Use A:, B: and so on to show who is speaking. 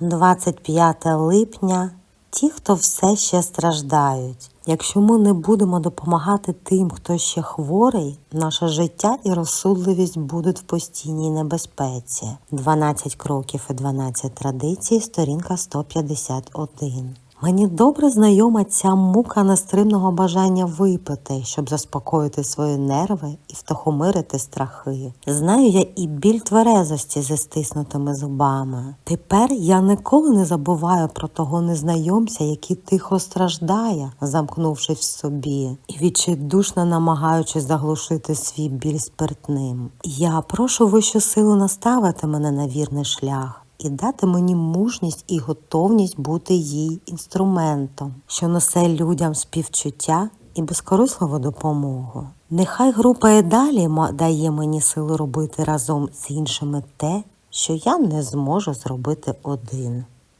A: 25 липня. Ті, хто все ще страждають. Якщо ми не будемо допомагати тим, хто ще хворий, наше життя і розсудливість будуть в постійній небезпеці. 12 кроків і 12 традицій, сторінка 151. Мені добре знайома ця мука нестримного бажання випити, щоб заспокоїти свої нерви і втихомирити страхи. Знаю я і біль тверезості зі стиснутими зубами. Тепер я ніколи не забуваю про того незнайомця, який тихо страждає, замкнувшись в собі, і відчайдушно намагаючись заглушити свій біль спиртним. Я прошу вищу силу наставити мене на вірний шлях і дати мені мужність і готовність бути їй інструментом, що несе людям співчуття і безкорисливу допомогу. Нехай група і далі дає мені силу робити разом з іншими те, що я не зможу зробити один.